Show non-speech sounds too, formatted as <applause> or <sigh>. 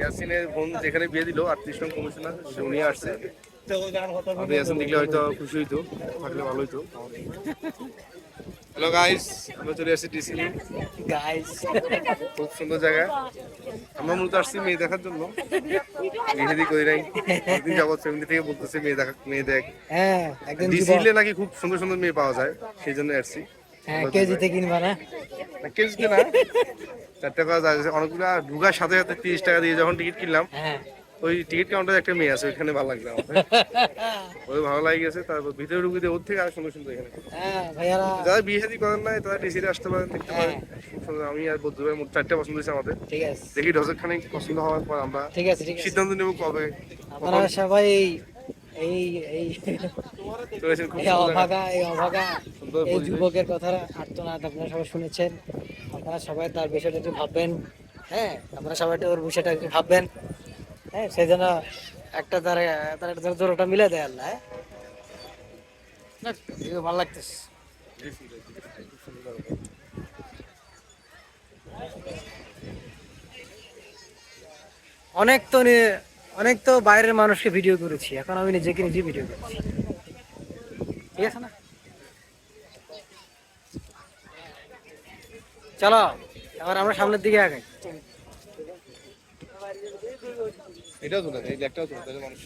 ইয়াসিনের বোন যেখানে বিয়ে দিল নং কমিশনার সে উনি আসছে। আমাদের ইয়াসিন দেখলে হয়তো খুশি হইতো থাকলে ভালো হইতো। হ্যালো গাইস আমরা চলে আসছি ডিসি গাইস খুব সুন্দর জায়গা। আমরা মূলত আসছি মেয়ে দেখার জন্য। বিয়ে করি নাই একদিন যাবত ফ্যামিলি থেকে বলতেছে মেয়ে দেখা মেয়ে দেখ। হ্যাঁ একদিন দিব ডিসিলে নাকি খুব সুন্দর সুন্দর মেয়ে পাওয়া যায় সেই জন্য আসছি। হ্যাঁ কেজিতে কিনবা না কেজিতে না। চার টাকা যায় অনেকগুলো ঢুকার সাথে সাথে তিরিশ টাকা দিয়ে যখন টিকিট কিনলাম হ্যাঁ। ওই টিকিট কাউন্টারে একটা মেয়ে আছে ওইখানে ভালো লাগল আমাদের। <laughs> ওই ভালো লাগে গেছে তারপর ভিতরে ঢুকে দিয়ে ওর থেকে আর সুন্দর সুন্দর এখানে। হ্যাঁ যারা বিয়ে শাদী করেন নাই তারা ডিসিতে আসতে পারেন দেখতে পারেন। আমি আর বৌদ্ধ ভাই মোট চারটা পছন্দ হয়েছে আমাদের। ঠিক আছে। দেখি ডজের খানিক পছন্দ হওয়ার পর আমরা ঠিক আছে সিদ্ধান্ত নেব কবে আপনারা সবাই এই এই। অভাগা এই অভাগা এই যুবকের কথা আর্তনাদ আপনারা সবাই শুনেছেন। আপনারা সবাই তার বিষয়টা একটু ভাববেন। হ্যাঁ আপনারা সবাই ওর বিষয়টা একটু ভাববেন। হ্যাঁ সেই জন্য একটা তার তার একটা জোরটা মিলে দেয় আল্লাহ হ্যাঁ। ভালো লাগতেছে। অনেক তো অনেক তো বাইরের মানুষকে ভিডিও করেছি। এখন আমি নিজেকে নিজে ভিডিও করছি। ঠিক আছে না? চলো এবার আমরা সামনের দিকে আগাই। এটাও না এই তাহলে মানুষ